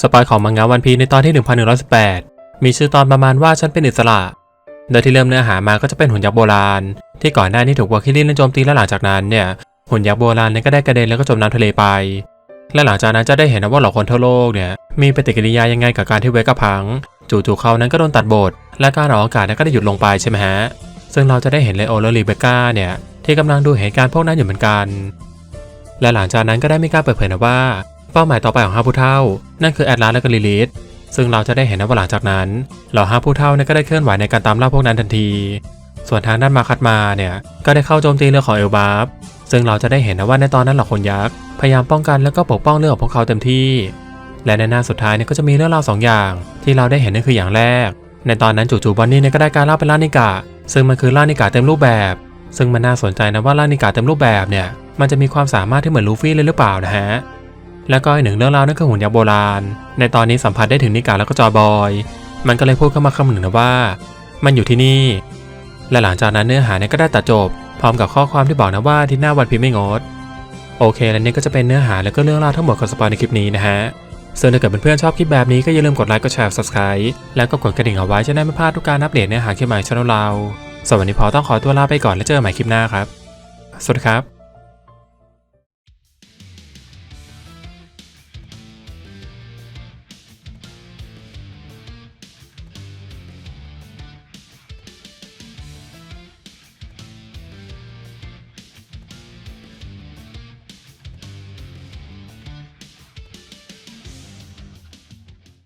สปอยของมังงะวันพีในตอนที่ 1118 มีชื่อตอนประมาณว่าฉันเป็นอิสระ โดยที่เริ่มเนื้อหามาก็จะเป็นหุ่นยักษ์โบราณ ที่ก่อนหน้านี้ถูกวาคิรินเล่นโจมตีและหลังจากนั้นเนี่ยหุ่นยักษ์โบราณนั้นก็ได้กระเด็นแล้วก็จมน้ำทะเลไป และหลังจากนั้นจะได้เห็นนะว่าเหล่าคนทั่วโลกเนี่ยมีปฏิกิริยายังไงกับการที่เวกพัง จู่ๆเขานั้นก็โดนตัดบท และการออกอากาศนั้นก็ได้หยุดลงไปใช่ไหมฮะ ซึ่งเราจะได้เห็นเลโอและรีเบก้าเนี่ยที่กำลังดูเหตุการณ์พวกนั้นอยู่เหมือนกัน และหลังจากนั้นก็ได้มีการเปิดเผยนะว่า เป้าหมายต่อไปของห้าผู้เท่า นั่นคือแอดลาสและก็ลิลิธซึ่งเราจะได้เห็นนะว่าหลังจากนั้นเหล่าห้าผู้เท่าเนี่ยก็ได้เคลื่อนไหวในการตามล่าพวกนั้นทันที ส่วนทางด้านมาคัดมาเนี่ยก็ได้เข้าโจมตีเรือของเอลบาฟซึ่งเราจะได้เห็นนะว่าในตอนนั้นเหล่าคนยักษ์พยายามป้องกันแล้วก็ปกป้องเรือของพวกเขาเต็มที่ และในหน้าสุดท้ายเนี่ยก็จะมีเรื่องราวสองอย่าง ที่เราได้เห็นนั่นคืออย่างแรก ในตอนนั้นจู่ๆบอนนี่เนี่ยก็ได้การล่าเป็นล่านิกะซึ่งมันคือล่านิกะเต็มรูปแบบ ซึ่งมันน่าสนใจนะว่าล่านิกะเต็มรูปแบบเนี่ยมันจะมีความสามารถที่เหมือนลูฟี่เลยหรือเปล่านะฮะ แล้วก็อีกหนึ่งเรื่องรานั่นคือหุ่นยักษ์โบราณ ในตอนนี้สัมผัสได้ถึงนิกาแล้วก็จอบอย มันก็เลยพูดเข้ามาคำหนึ่งนะว่า มันอยู่ที่นี่ และหลังจากนั้นเนื้อหาเนี่ยก็ได้ตัดจบ พร้อมกับข้อความที่บอกนะว่าที่หน้าวันพิมพ์ไม่งด โอเค และนี่ก็จะเป็นเนื้อหาแล้วก็เรื่องราวทั้งหมดของสปอยในคลิปนี้นะฮะส่วนถ้าเกิดเพื่อนๆชอบคลิปแบบนี้ก็อย่าลืมกดไลค์กดแชร์ subscribe แล้วก็กดกระดิ่งเอาไว้จะได้ไม่พลาดทุกการอัปเดตเนื้อหาคลิปใหม่ช่องเราสวันนี้พอต้องขอตัวลาไปก่อนแล้วเจอกันใหม่คลิปหน้าครับ สวัสดีครับ